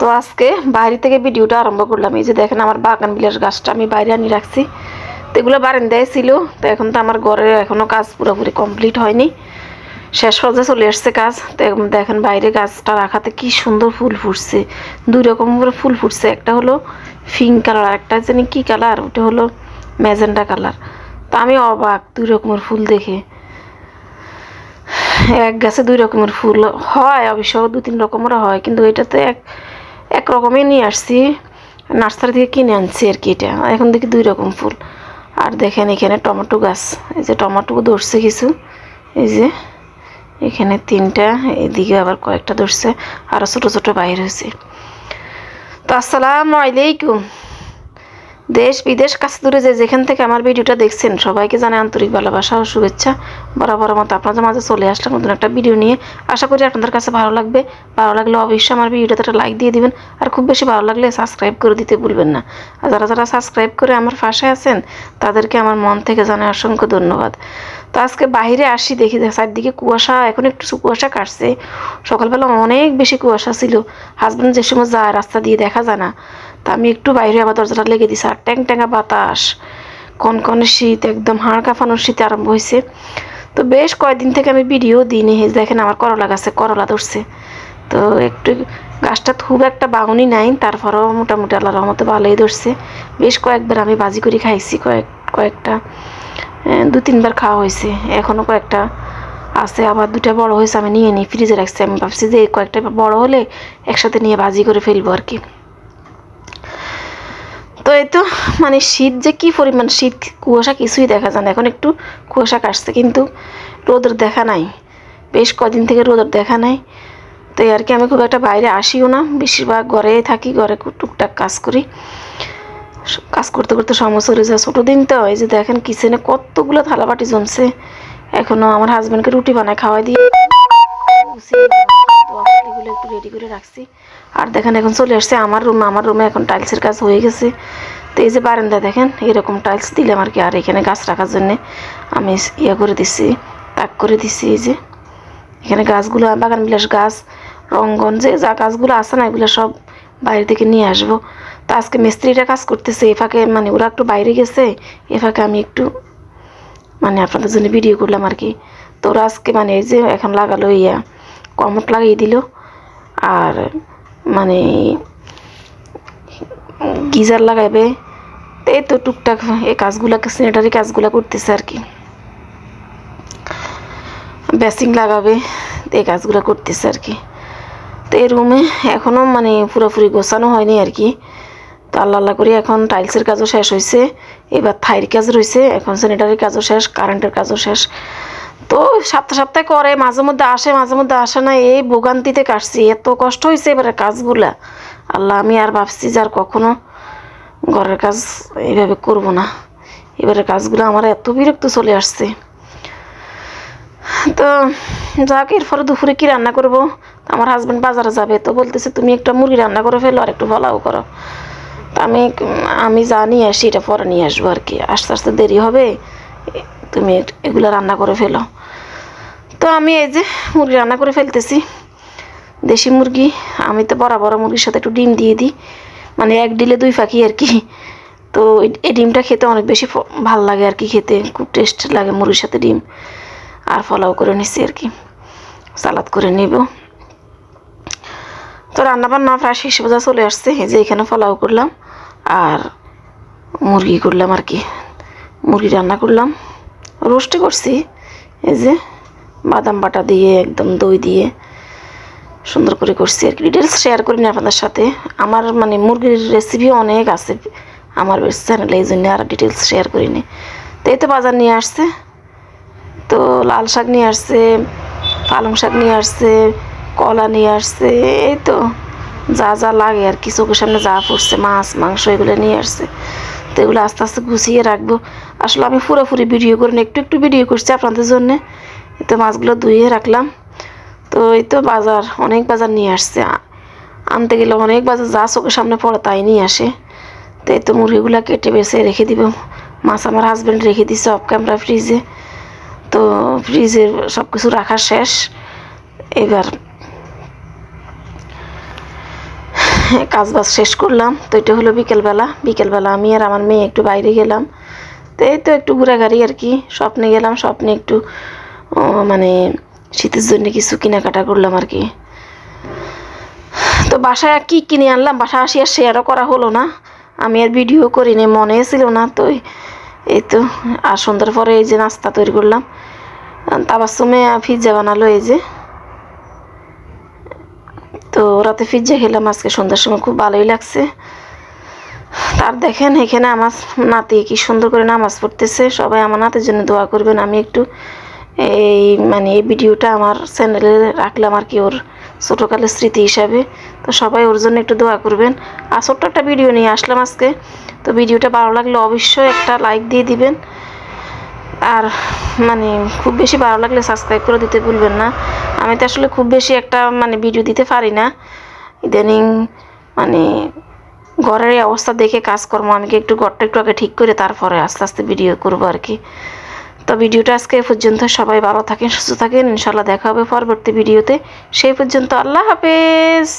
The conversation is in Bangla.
তো আজকে বাইরে থেকে ভিডিওটা আরম্ভ করলাম। এই যে দেখেন আমার বাগান বিলাস গাছটা আমি বাইরে আনি রাখছি। তো এগুলো বারান্দায় ছিল, তো এখন তো আমার ঘরে এখনও কাজ পুরোপুরি কমপ্লিট হয়নি। শেষ পর্যায়ে চলে আসছে কাজ। তো দেখেন বাইরে গাছটা রাখাতে কি সুন্দর ফুল ফুটছে। দুই রকম করে ফুল ফুটছে। একটা হলো পিঙ্ক কালার আর একটা জানি কি কালার ওটা হলো ম্যাজেন্ডা কালার তো আমি অবাক, দুই রকমের ফুল দেখে। এক গাছে দুই রকমের ফুল হয়, অবশ্য দু তিন রকমের হয়, কিন্তু এটাতে এক এক রকমই নিয়ে আসছি। নার্সারি থেকে কিনে আনছি আর কি এটা। এখন দেখি দুই রকম ফুল। আর দেখেন এখানে টমেটো গাছ। এই যে টমেটো ধরছে কিছু। এই যে এখানে তিনটা, এদিকে আবার কয়েকটা ধরছে। আরও ছোটো ছোটো বাইর হয়েছে। তো আসসালামু আলাইকুম। দেশ বিদেশ কাছে দূরে যে যেখান থেকে আমার ভিডিওটা দেখছেন, সবাইকে জানে আন্তরিক ভালোবাসা ও শুভেচ্ছা। বরাবর মতো আপনাদের মাঝে চলে আসলাম নতুন একটা ভিডিও নিয়ে। আশা করি আপনাদের কাছে ভালো লাগবে। ভালো লাগলে অবশ্যই আমার ভিডিওটাতে একটা লাইক দিয়ে দিবেন। আর খুব বেশি ভালো লাগলে সাবস্ক্রাইব করে দিতে ভুলবেন না। আর যারা যারা সাবস্ক্রাইব করে আমার পাশে আছেন, তাদেরকে আমার মন থেকে জানাই অসংখ্য ধন্যবাদ। তো আজকে বাইরে আসি দেখি চারদিকে কুয়াশা, এখন একটু কুয়াশা কাটছে। সকালবেলা অনেক বেশি কুয়াশা ছিল। হাজব্যান্ড যে সময় যায়, রাস্তা দিয়ে দেখা যায় না। তা আমি একটু বাইরে আবার দরজাটা লেগে দিছি। আর ট্যাং ট্যাঙ্গা বাতাস কনকনে শীত, একদম হাড় কাঁপানোর শীত আরম্ভ হয়েছে তো বেশ কয়েকদিন থেকে আমি ভিডিও দিইনি দেখেন আমার করলা গাছে করলা ধরছে। তো একটু গাছটা খুব একটা বাউনি নাই, তারপরেও মোটামুটি আল্লাহ রহমতে ভালোই ধরছে। বেশ কয়েকবার আমি বাজি করে খাইছি, কয়েক, কয়েকটা দু তিনবার খাওয়া হয়েছে। এখনও কয়েকটা আছে, আবার দুটা বড় হয়েছে, আমি নিয়ে নিই ফ্রিজে রাখছি। আমি ভাবছি যে কয়েকটা বড় হলে একসাথে নিয়ে বাজি করে ফেলব আর কি। তো তো মানে শীত যে কি পরিমাণ, শীত কুয়াশা কিছুই দেখা যায় না। এখন একটু কুয়াশা কাটছে, কিন্তু রোদের দেখা নাই। বেশ কদিন থেকে রোদের দেখা নাই। তো আর কি, আমি খুব একটা বাইরে আসিও না। বেশিরভাগ ঘরেই থাকি, ঘরে টুকটাক কাজ করি। কাজ করতে করতে চলে যায়। ছোটো দিন তো হয় যে দেখেন কিচেনে কতগুলো থালাবাটি জমছে। এখনও আমার হাজব্যান্ডকে রুটি বানায় খাওয়াই দিয়ে এগুলো একটু রেডি করে রাখছি। আর দেখেন, এখন চলে আসছে আমার রুমে আমার রুমে এখন টাইলসের কাজ হয়ে গেছে। তো এই যে বারান্দা দেখেন, এরকম টাইলস দিলাম আর কি। আর এখানে গাছ রাখার জন্যে আমি ইয়ে করে দিচ্ছি তাক করে দিচ্ছি এই যে। এখানে গাছগুলো, বাগান বিলাস গাছ, রঙ্গন, যে যা গাছগুলো আছে না, এগুলো সব বাইরে থেকে নিয়ে আসব। তো আজকে মিস্ত্রিটা কাজ করতেছে, এ ফাঁকে মানে ওরা একটু বাইরে গেছে, এ ফাঁকে আমি একটু মানে আপনাদের জন্য ভিডিও করলাম আর কি। তো ওরা আজকে মানে এই যে এখন লাগালো ইয়া, কমট লাগিয়ে দিল। আর মানে গিজার লাগাবে এই তো টুকটাক এই কাজগুলা স্যানিটারি কাজগুলা করতেছে আর কি। বেসিং লাগাবে, এই কাজগুলো করতেছে আর কি। তো এই রুমে এখনও মানে পুরোপুরি গোছানো হয়নি আর কি। তো আল্লাহ আল্লাহ করে এখন টাইলসের কাজও শেষ হয়েছে এবার থাইর কাজ রয়েছে এখন স্যানিটারি কাজও শেষ কারেন্টের কাজও শেষ। তো সপ্তাহ সপ্তাহে করে, মাঝে মধ্যে আসে, মাঝে মধ্যে আসে না, এই ভোগান্তিতে কাটছি। এত কষ্ট হয়েছে এবারে কাজগুলা। আল্লাহ, আমি আর ভাবছি যে আর কখনো ঘরের কাজ এইভাবে করব না। এবারে কাজগুলো আমার এত বিরক্ত চলে আসছে। তো যাক, এরপরে দুপুরে কি রান্না করব? আমার হাজব্যান্ড বাজারে যাবে, তো বলতেছে, তুমি একটা মুরগি রান্না করে ফেলো, আর একটু পোলাও করো। তা আমি আমি যা নিয়ে আসি, এটা পরে নিয়ে আসব আর কি। আস্তে আস্তে দেরি হবে, তুমি এগুলো রান্না করে ফেলো। তো আমি এই যে মুরগি রান্না করে ফেলতেছি। দেশি মুরগি, আমি তো বড় মুরগির সাথে একটু ডিম দিয়ে দিই। মানে এক ডিলে দুই ফাঁকি আর কি। তো এই- ডিমটা খেতে অনেক বেশি ভালো লাগে আর কি খেতে, খুব টেস্ট লাগে মুরগির সাথে ডিম। আর ফলাও করে নিচ্ছি আর কি। সালাদ করে নিব। তো রান্নাবান্না প্রায় শেষ বোঝা চলে আসছে। এই যে এখানে ফলাও করলাম আর মুরগি করলাম আর কি। মুরগি রান্না করলাম। রোস্টে করছি। এই যে বাদাম বাটা দিয়ে, একদম দই দিয়ে সুন্দর করে করছি আর কি। ডিটেলস শেয়ার করি না আপনাদের সাথে। আমার মানে মুরগির রেসিপি অনেক আছে আমার চ্যানেলে এই জন্য আর ডিটেলস শেয়ার করিনি তো এই তো বাজার নিয়ে আসছে। তো লাল শাক নিয়ে আসছে, পালং শাক নিয়ে আসছে, কলা নিয়ে আসছে, এই তো যা যা লাগে আর কি। চোখের সামনে যা পড়ছে মাছ, মাংস, এগুলো নিয়ে আসছে। তো এগুলো আস্তে আস্তে গুছিয়ে রাখব। আসলে আমি পুরোপুরি ভিডিও করি না, একটু একটু ভিডিও করছি আপনাদের জন্যে। তো মাছগুলো ধুয়ে রাখলাম। তো এই তো বাজার, অনেক বাজার নিয়ে আসছে। আনতে গেলে অনেক বাজার যা চোখের সামনে পড়ে তাই নিয়ে আসে। তো এই তো মুরগিগুলো কেটে বেছে রেখে দিব। মাছ আমার হাজব্যান্ড রেখে দিছে অফ ক্যামেরা ফ্রিজে তো ফ্রিজে সব কিছু রাখা শেষ। এবার কাজ বাজ শেষ করলাম। তো এটা হলো বিকেলবেলা। বিকেলবেলা আমি আর আমার মেয়ে একটু বাইরে গেলাম। তো এই তো একটু ঘোরাঘুরি আর কি। স্বপ্নে গেলাম, স্বপ্নে একটু মানে শীতের জন্য কিছু কেনাকাটা করলাম আর কি। তো বাসায় কি কিনে আনলাম? বাসায় আসি আর শেয়ারও করা হলো না। আমি আর ভিডিও করিনি, মনে ছিল না তো। এই- তো, আর সন্ধ্যার পরে এই যে নাস্তা তৈরি করলাম। তাবার সময় পিৎজা বানালো এই যে। তো রাতে পিৎজা খেলাম, আজকে সন্ধ্যার সময় খুব ভালোই লাগছে। তার দেখেন এখানে আমার নাতি কি সুন্দর করে নামাজ পড়তেছে। সবাই আমার নাতের জন্য দোয়া করবেন, আমি একটু এই মানে এই ভিডিওটা আমার চ্যানেলে রাখলাম আর কি ওর ছোটোকালের স্মৃতি হিসাবে। তো সবাই ওর জন্য একটু দোয়া করবেন। আর ছোট্ট একটা ভিডিও নিয়ে আসলাম আজকে। তো ভিডিওটা ভালো লাগলে অবশ্যই একটা লাইক দিয়ে দিবেন। আর মানে খুব বেশি ভালো লাগলে সাবস্ক্রাইব করে দিতে ভুলবেন না। আমি তো আসলে খুব বেশি একটা মানে ভিডিও দিতে পারি না। ইদানিং মানে ঘরের অবস্থা দেখে কাজকর্ম আমি একটু ঘরটা একটু আগে ঠিক করে তারপরে আস্তে আস্তে ভিডিও করব আর কি। তো ভিডিওটা আজকে এ পর্যন্ত। সবাই ভালো থাকেন, সুস্থ থাকেন। ইনশাল্লাহ দেখা হবে পরবর্তী ভিডিওতে। সেই পর্যন্ত আল্লাহ হাফেজ।